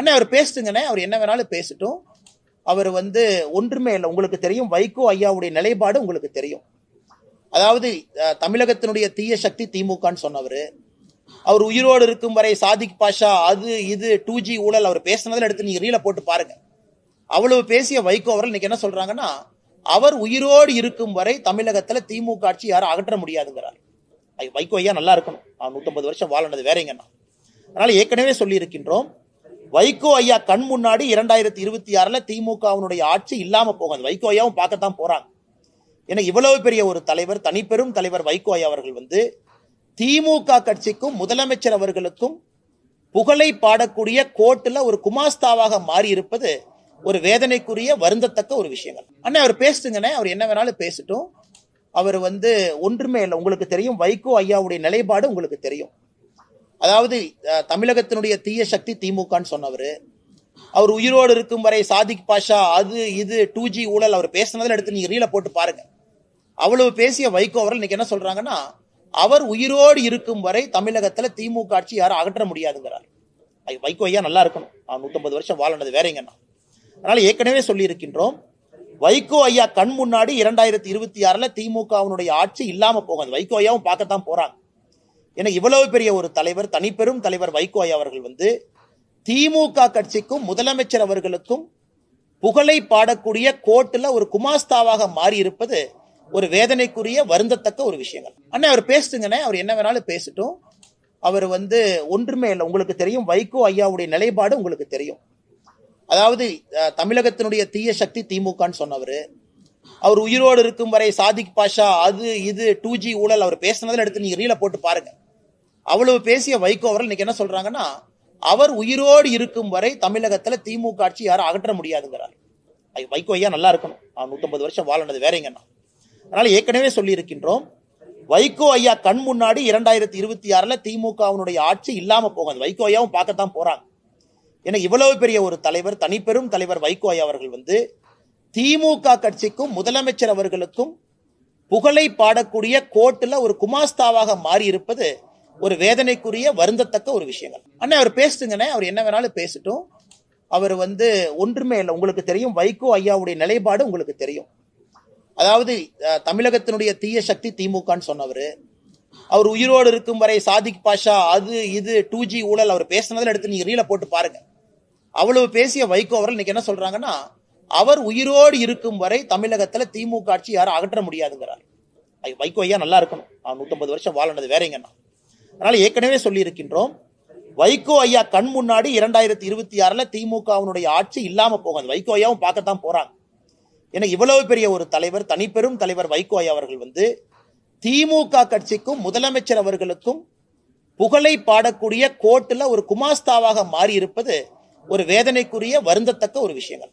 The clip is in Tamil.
அண்ணே அவர் பேசுங்கண்ணே அவர் என்ன வேணாலும் பேசட்டும். அவர் வந்து ஒன்றுமே இல்லை. உங்களுக்கு தெரியும் வைகோ ஐயாவுடைய நிலைப்பாடு உங்களுக்கு தெரியும். அதாவது தமிழகத்தினுடைய தீய சக்தி திமுகன்னு சொன்னவர். அவர் உயிரோடு இருக்கும் வரை சாதிக் பாஷா அது இது டூ ஜி ஊழல் அவர் பேசினதில் எடுத்து நீங்க ரீல போட்டு பாருங்க. அவ்வளவு பேசிய வைகோ அவர்கள் இன்னைக்கு என்ன சொல்றாங்கன்னா அவர் உயிரோடு இருக்கும் வரை தமிழகத்துல திமுக ஆட்சி யாரும் அகற்ற முடியாதுங்கிறார். வைகோ ஐயா நல்லா இருக்கணும். அவன் நூத்தம்பது வருஷம் வாழனது வேறங்கண்ணா. அதனால ஏற்கனவே சொல்லி இருக்கின்றோம் வைகோ ஐயா கண் முன்னாடி இரண்டாயிரத்தி இருபத்தி ஆறில் திமுகவினுடைய ஆட்சி இல்லாமல் போகும் வைகோ ஐயாவும் பார்க்கத்தான் போகிறாங்க ஏன்னா இவ்வளவு பெரிய ஒரு தலைவர் தனிப்பெரும் தலைவர் வைகோ ஐயா அவர்கள் வந்து திமுக கட்சிக்கும் முதலமைச்சர் அவர்களுக்கும் புகழை பாடக்கூடிய கோட்டில் ஒரு குமாஸ்தாவாக மாறி இருப்பது ஒரு வேதனைக்குரிய வருந்தத்தக்க ஒரு விஷயங்கள். அண்ணே அவர் பேசுங்கண்ணே. அவர் என்ன வேணாலும் பேசட்டும். அவர் வந்து ஒன்றுமே இல்லை. உங்களுக்கு தெரியும் வைகோ ஐயாவுடைய நிலைப்பாடு உங்களுக்கு தெரியும். அதாவது தமிழகத்தினுடைய தீய சக்தி திமுகன்னு சொன்னவர். அவர் உயிரோடு இருக்கும் வரை சாதிக் பாஷா அது இது டூ ஜி ஊழல் அவர் பேசினதில் எடுத்து நீங்கள் ரீலை போட்டு பாருங்க. அவ்வளவு பேசிய வைகோ அவர்கள் இன்னைக்கு என்ன சொல்றாங்கன்னா அவர் உயிரோடு இருக்கும் வரை தமிழகத்தில் திமுக ஆட்சி யாரும் அகற்ற முடியாதுங்கிறார். வைகோ ஐயா நல்லா இருக்கணும். அவன் நூற்றம்பது வருஷம் வாழனது வேறங்கண்ணா அதனால ஏற்கனவே சொல்லியிருக்கின்றோம் வைகோ ஐயா கண் முன்னாடி இரண்டாயிரத்தி இருபத்தி ஆறில் திமுகவினுடைய ஆட்சி இல்லாமல் போகும் வைகோ ஐயாவும் பார்க்கத்தான் போறாங்க. ஏன்னா இவ்வளவு பெரிய ஒரு தலைவர் தனிப்பெரும் தலைவர் வைகோ ஐயா அவர்கள் வந்து திமுக கட்சிக்கும் முதலமைச்சர் அவர்களுக்கும் புகழை பாடக்கூடிய கோர்ட்டில் ஒரு குமாஸ்தாவாக மாறி இருப்பது ஒரு வேதனைக்குரிய வருந்தத்தக்க ஒரு விஷயங்கள். அண்ணே அவர் பேசுங்கண்ணே. அவர் என்ன வேணாலும் பேசட்டும். அவர் வந்து ஒன்றுமே இல்லை. உங்களுக்கு தெரியும் வைகோ ஐயாவுடைய நிலைப்பாடு உங்களுக்கு தெரியும். அதாவது தமிழகத்தினுடைய தீய சக்தி திமுகன்னு சொன்னவர். அவர் உயிரோடு இருக்கும் வரை சாதிக் பாஷா அது இது டூ ஜி ஊழல் அவர் பேசினதில் எடுத்து நீங்க ரீல போட்டு பாருங்க. அவ்வளவு பேசிய வைகோ அவர்கள் இன்னைக்கு என்ன சொல்றாங்கன்னா அவர் உயிரோடு இருக்கும் வரை தமிழகத்துல திமுக ஆட்சி யாரும் அகற்ற முடியாதுங்கிறார். வைகோ ஐயா நல்லா இருக்கணும். அவன் நூத்தம்பது வருஷம் வாழனது வேறங்கண்ணா அதனால ஏற்கனவே சொல்லி இருக்கின்றோம் வைகோ ஐயா கண் முன்னாடி இரண்டாயிரத்தி இருபத்தி ஆறுல திமுகவினுடைய ஆட்சி இல்லாம போகும் வைகோ ஐயாவும் பார்க்கத்தான் போறாங்க. ஏன்னா இவ்வளவு பெரிய ஒரு தலைவர் தனிப்பெரும் தலைவர் வைகோ ஐயா அவர்கள் வந்து திமுக கட்சிக்கும் முதலமைச்சர் அவர்களுக்கும் புகழை பாடக்கூடிய கோர்ட்டில் ஒரு குமாஸ்தாவாக மாறி இருப்பது ஒரு வேதனைக்குரிய வருந்தத்தக்க ஒரு விஷயங்கள். அண்ணே அவர் பேசுங்கண்ணே அவர் என்ன வேணாலும் பேசட்டும். அவர் வந்து ஒன்றுமே இல்லை. உங்களுக்கு தெரியும். வைகோ ஐயாவுடைய நிலைப்பாடு உங்களுக்கு தெரியும். அதாவது தமிழகத்தினுடைய தீய சக்தி திமுகன்னு சொன்னவர். அவர் உயிரோடு இருக்கும் வரை சாதிக் பாஷா அது இது டூ ஜி ஊழல் அவர் பேசினதில் எடுத்து நீங்கள் ரீலை போட்டு பாருங்க. அவ்வளவு பேசிய வைகோ அவர்கள் இன்னைக்கு என்ன சொல்றாங்கன்னா அவர் உயிரோடு இருக்கும் வரை தமிழகத்துல திமுக ஆட்சி யாரும் அகற்ற முடியாதுங்கிறார். வைகோ ஐயா நல்லா இருக்கணும். அவன் நூத்தம்பது வருஷம் வாழனது வேறங்கண்ணா அதனால ஏற்கனவே சொல்லியிருக்கின்றோம் வைகோ ஐயா கண் முன்னாடி இரண்டாயிரத்தி இருபத்தி ஆறுல திமுகவினுடைய ஆட்சி இல்லாம போகாது. வைகோ ஐயாவும் பார்க்கத்தான் போறாங்க. ஏன்னா இவ்வளவு பெரிய ஒரு தலைவர் தனிப்பெரும் தலைவர் வைகோ ஐயா அவர்கள் வந்து திமுக கட்சிக்கும் முதலமைச்சர் அவர்களுக்கும் புகழை பாடக்கூடிய கோர்ட்டில் ஒரு குமாஸ்தாவாக மாறி இருப்பது ஒரு வேதனைக்குரிய வருந்தத்தக்க ஒரு விஷயங்கள்.